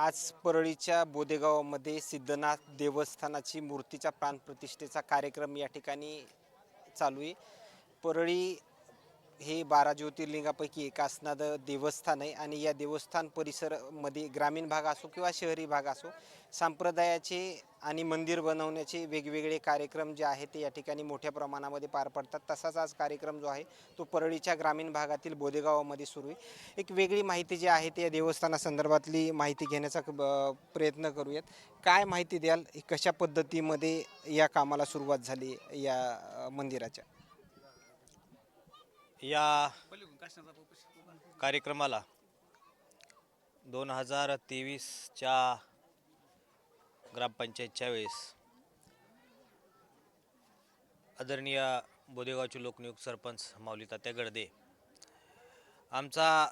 आज परळीच्या बोदेगावामध्ये सिद्धनाथ देवस्थानाची मूर्तीच्या प्राणप्रतिष्ठेचा कार्यक्रम या ठिकाणी चालू आहे. परळी हे बारा ज्योतिर्लिंगापैकी एक असणारं देवस्थान आहे आणि या देवस्थान परिसरमध्ये ग्रामीण भाग असो किंवा शहरी भाग असो संप्रदायाचे आणि मंदिर बनवण्याचे वेगवेगळे कार्यक्रम जे आहेत ते या ठिकाणी मोठ्या प्रमाणामध्ये पार पडतात. तसाच आज कार्यक्रम जो आहे तो परळीच्या ग्रामीण भागातील बोदेगावामध्ये सुरू आहे. एक वेगळी माहिती जी आहे ते या देवस्थानासंदर्भातली माहिती घेण्याचा प्रयत्न करूयात. काय माहिती द्याल? कशा पद्धतीमध्ये या कामाला सुरुवात झाली या मंदिराच्या? या कार्यक्रमाला दोन हजार तेवीसच्या ग्रामपंचायतच्या वेळेस आदरणीय बोदेगावचे लोकनियुक्त सरपंच माऊली तात्या गडदे आमचा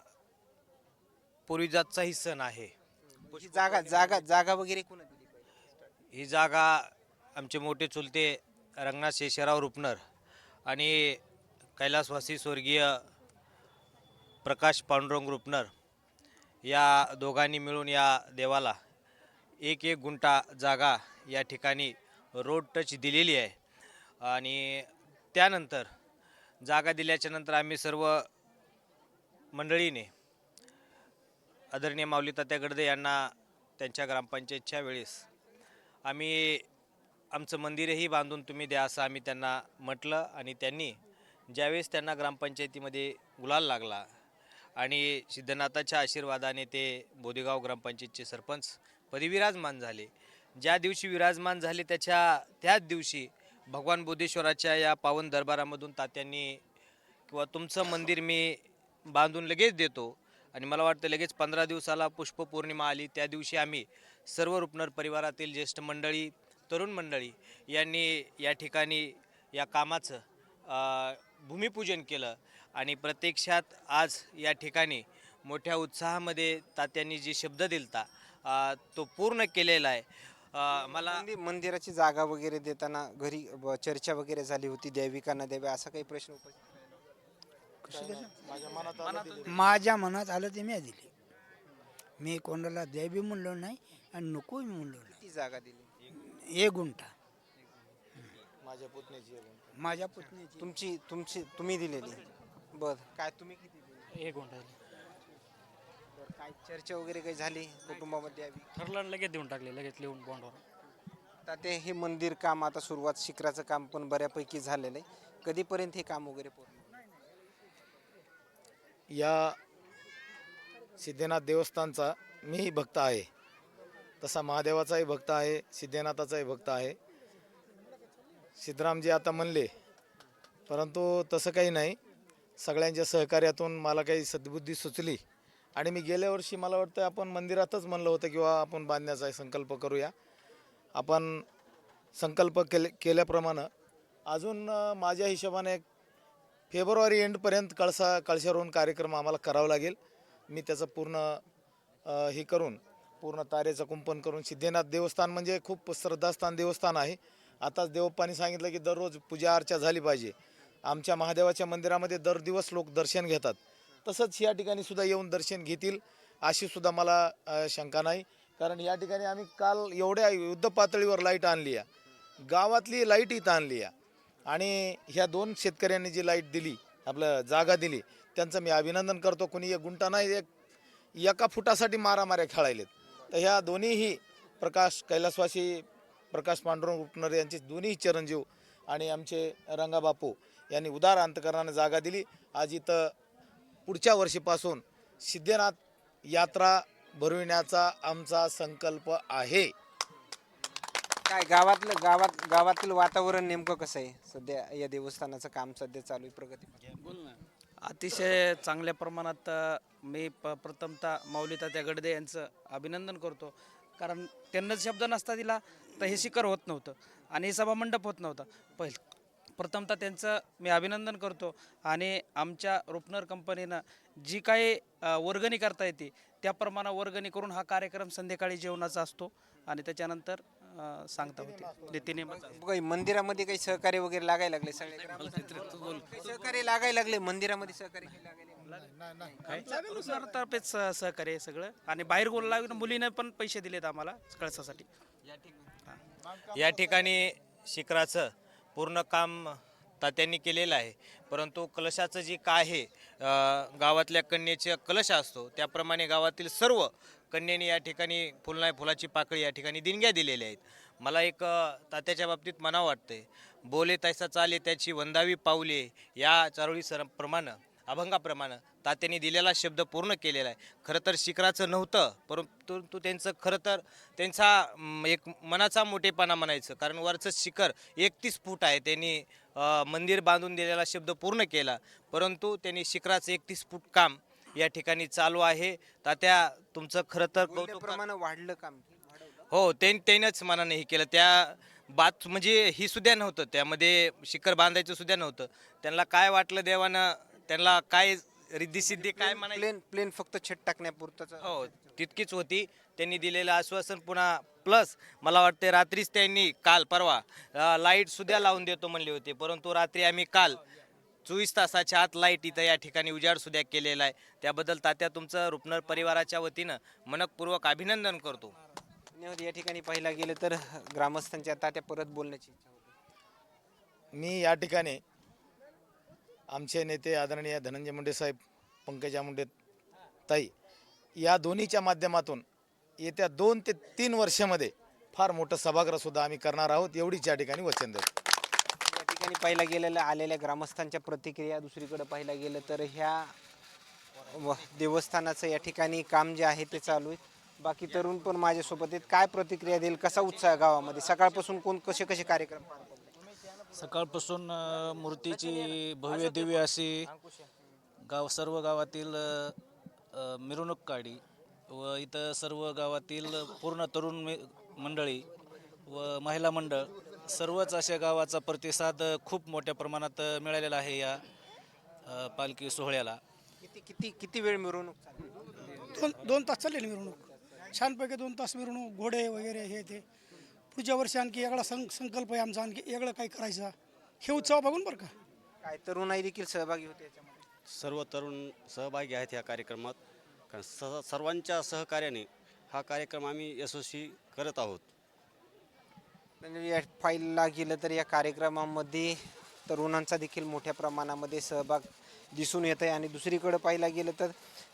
पूर्वीजातचाही सण आहे ही जागा जागा जागा वगैरे कोणा दिली पाहिजे? ही जागा आमचे मोठे चुलते रंगनाथ शेषराव रुपनर आणि कैलासवासी स्वर्गीय प्रकाश पांडुरंग रुपनर या दोघांनी मिळून या देवाला एक एक गुंठा जागा या ठिकाणी रोड टच दिलेली आहे. आणि त्यानंतर जागा दिल्याच्या नंतर आम्ही सर्व मंडळीने आदरणीय माऊली तात्या गडदे यांना त्यांच्या ग्रामपंचायतच्या वेळेस आम्ही आमचं मंदिरही बांधून तुम्ही द्या असं आम्ही त्यांना म्हटलं आणि त्यांनी ज्यावेळेस त्यांना ग्रामपंचायतीमध्ये गुलाल लागला आणि सिद्धनाथाच्या आशीर्वादाने ते बोदेगाव ग्रामपंचायतचे सरपंच पदी विराजमान झाले. ज्या दिवशी विराजमान झाले त्याच्या त्याच दिवशी भगवान बोधेश्वराच्या या पावन दरबारामधून तात्यांनी किंवा तुमचं मंदिर मी बांधून लगेच देतो आणि मला वाटतं लगेच पंधरा दिवसाला पुष्पपौर्णिमा आली. त्या दिवशी आम्ही सर्व रुपनर परिवारातील ज्येष्ठ मंडळी तरुण मंडळी यांनी या ठिकाणी या कामाचं भूमिपूजन केलं आणि प्रत्यक्षात आज या ठिकाणी मोठ्या उत्साहामध्ये तात्यांनी जी शब्द दिलता अ, तो पूर्ण केलेला आहे. अ, मला मंदिर- मंदिराची जागा वगैरे देताना घरी ब- चर्चा वगैरे झाली होती द्यावी का न द्यावी असा काही प्रश्न उपस्थित माझ्या मनात आलं ते मी दिली. मी कोणाला द्या बी म्हणलो नाही आणि नको म्हणलो किती जागा दिली? नाही एक गुंठा. माझ्या पुतणीची तुमची तुमची तुम्ही दिलेली. बर. काय तुम्ही किती दिली? गुंठा बरं, काय चर्चा वगैरे काही झाली कुटुंबामध्ये ठरलं आणि लगेच देऊन टाकले लगेच लिहून बॉन्डवर. तर ते हे मंदिर काम आता सुरुवात शिखराचं काम पण बऱ्यापैकी झालेलं आहे. कधीपर्यंत हे काम वगैरे पूर्ण या सिद्धनाथ देवस्थानचा मीही भक्त आहे. तसा महादेवाचाही भक्त आहे सिद्धनाथाचाही भक्त आहे. सिद्धरामजी आता म्हणले परंतु तसं काही नाही. सगळ्यांच्या सहकार्यातून मला काही सद्बुद्धी सुचली. आणि मी गेल्या वर्षी मला वाटतं आपण मंदिरातच म्हणलं होतं किंवा आपण बांधण्याचा संकल्प करूया. आपण संकल्प केले केल्याप्रमाणे अजून माझ्या हिशोबाने एक फेब्रुवारी एंडपर्यंत कळसा कळशावरून कार्यक्रम आम्हाला करावा लागेल. मी त्याचं पूर्ण हे करून पूर्ण तारेचं कुंपण करून सिद्धनाथ देवस्थान म्हणजे खूप श्रद्धास्थान देवस्थान आहे. आताच देवप्पानी सांगितलं की दररोज पूजा अर्चा झाली पाहिजे. आमच्या महादेवाच्या मंदिरामध्ये दर दिवस लोक दर्शन घेतात. तसंच या ठिकाणी सुद्धा येऊन दर्शन घेतील अशी सुद्धा मला शंका नाही. कारण या ठिकाणी आम्ही काल एवढ्या युद्ध पातळीवर लाइट आणली आहे. गावातली लाइट इथं आणली आहे. आणि ह्या दोन शेतकऱ्यांनी जी लाइट दिली आपलं जागा दिली त्यांचं मी अभिनंदन करतो. कुणी एक गुंटा नाही एक एका फुटासाठी मारामाऱ्या खेळायलेत. तर ह्या दोन्हीही प्रकाश कैलासवासी प्रकाश पांडुरंग उपनर यांचे दोन्ही चिरंजीव आणि आमचे रंगाबापू यांनी उदार अंतकरणाने जागा दिली. आज इथं पुढच्या वर्षीपासून सिद्धनाथ यात्रा भरविण्याचा आमचा संकल्प आहे. काय गावातलं गावात गावातील वातावरण नेमकं कसं आहे? सध्या या देवस्थानाचं काम सध्या चालू आहे प्रगती अतिशय चांगल्या प्रमाणात मी प प्रथमतः माऊलीता त्या गडदे यांचं अभिनंदन करतो. कारण त्यांनाच शब्द नसता दिला तर हे शिखर होत नव्हतं आणि हे सभामंडप होत नव्हतं. पहिल प्रथमतः त्यांचं मी अभिनंदन करतो आणि आमच्या रुपनर कंपनीनं जी काही वर्गणी करता येते त्याप्रमाणे वर्गणी करून हा कार्यक्रम संध्याकाळी जेवणाचा असतो आणि त्याच्यानंतर सांगता होते. असतो. काही मंदिरामध्ये काही सहकार्य वगैरे लागायला लागले सगळे सहकार्य लागायला लागले मंदिरामध्ये सहकार्य? तर्फेच सह- सहकार्य आहे सगळं. आणि बाहेर गोला मुलीने पण पैसे दिलेत आम्हाला कळसासाठी. या ठिकाणी शिखराचं पूर्ण काम तात्यांनी केलेलं आहे. परंतु कलशाचं जे काय आहे गावातल्या कन्येचा कलश असतो त्याप्रमाणे गावातील सर्व कन्येने या ठिकाणी फुल फुलाची पाकळी या ठिकाणी दिनग्या दिलेल्या आहेत. मला एक तात्याच्या बाबतीत मनावं वाटते बोले तैसा चाले त्याची वंदावी पावले या चारोळी सर प्रमाणं. अभंगाप्रमाणे. तात्यांनी दिलेला शब्द पूर्ण केलेला आहे. खरं तर शिखराचं नव्हतं परंतु त्यांचं खरं तर त्यांचा एक मनाचा मोठेपणा म्हणायचं. कारण वरचं शिखर एकतीस फूट आहे. त्यांनी मंदिर बांधून दिलेला शब्द पूर्ण केला. परंतु त्यांनी शिखराचं एकतीस फूट काम या ठिकाणी चालू आहे. तात्या तुमचं खरं तर कौतुक प्रमाणे वाढलं काम. हो त्यानंच मनाने हे केलं. त्या बात म्हणजे ही सुद्धा नव्हतं. त्यामध्ये शिखर बांधायचं सुद्धा नव्हतं. त्यांना काय वाटलं देवानं त्यांना काय रिद्धी काय म्हणायचं? प्लेन प्लेन फक्त छत टाकण्यापुरतच हो तितकीच होती. त्यांनी दिलेलं आश्वासन पुन्हा प्लस मला वाटते रात्रीच त्यांनी काल परवा लाइट सुद्धा लावून देतो म्हणले होते. परंतु रात्री आम्ही काल चोवीस तासाच्या आत लाइट इथं या ठिकाणी उजाड सुद्धा केलेला आहे. त्याबद्दल तात्या तुमचं रुपनर परिवाराच्या वतीनं मनपूर्वक अभिनंदन करतो. धन्यवाद. या ठिकाणी पाहिला गेलं तर ग्रामस्थांच्या तात्या परत बोलण्याची इच्छा होती. मी या ठिकाणी आमचे नेते आदरणीय धनंजय मुंडे साहेब पंकजा मुंडे ताई या दोन्हीच्या माध्यमातून येत्या दोन ते तीन वर्षामध्ये फार मोठं सभागृहसुद्धा आम्ही करणार आहोत एवढीच या ठिकाणी वचन देतो. या ठिकाणी पाहिला गेलेल्या आलेल्या ग्रामस्थांच्या प्रतिक्रिया दुसरीकडे पाहिला गेलं तर ह्या व- देवस्थानाचं या ठिकाणी काम जे आहे ते चालू आहे. बाकी तरुण पण माझ्यासोबत आहेत. काय प्रतिक्रिया देईल कसा उत्साह आहे गावामध्ये? सकाळपासून कोण कसे कसे कार्यक्रम पार सकाळपासून अ, मूर्तीची भव्य दिव्य अशी गाव सर्व गावातील अ, मिरवणूक काढी व इथं सर्व गावातील पूर्ण तरुण मे- मंडळी व महिला मंडळ सर्वच अशा गावाचा प्रतिसाद खूप मोठ्या प्रमाणात मिळालेला आहे या अ, पालखी सोहळ्याला. किती किती किती वेळ मिरवणूक चालली? दोन दोन तास चालली ना मिरवणूक. छानपैकी दोन तास मिरवणूक घोडे वगैरे हे ते. पुढच्या वर्षी आणखी वेगळा सं संकल्प आहे आमचा आणखी वेगळं काही करायचा? हे उत्सव बघून बरं का? काय तरुणाई देखील सहभागी होते याच्यामध्ये? सर्व तरुण सहभागी आहेत या कार्यक्रमात. कारण स सर्वांच्या सहकार्याने हा कार्यक्रम आम्ही यशस्वी करत आहोत. म्हणजे या पाहिला गेलं तर या कार्यक्रमामध्ये तरुणांचा देखील मोठ्या प्रमाणामध्ये सहभाग दिसून येत आहे. आणि दुसरीकडे पाहिला गेलं तर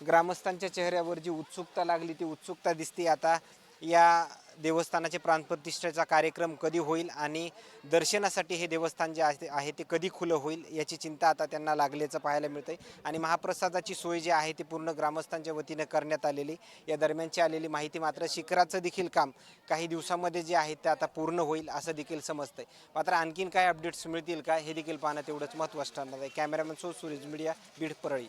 ग्रामस्थांच्या चेहऱ्यावर जी उत्सुकता लागली ती उत्सुकता दिसते. आता या देवस्थानाचे प्राणप्रतिष्ठेचा कार्यक्रम कधी होईल आणि दर्शनासाठी हे देवस्थान जे आहे आहे ते कधी खुलं होईल याची चिंता आता त्यांना लागल्याचं पाहायला मिळतंय. आणि महाप्रसादाची सोय जी आहे ती पूर्ण ग्रामस्थांच्या वतीनं करण्यात आलेली. या दरम्यानची आलेली माहिती मात्र शिखराचं देखील काम काही दिवसामध्ये जे आहे ते आता पूर्ण होईल असं देखील समजतंय. मात्र आणखीन काय अपडेट्स मिळतील का हे देखील पाहणं तेवढंच महत्त्वाचं ठरणार आहे. Cameraman so Suresh media Beed Parli.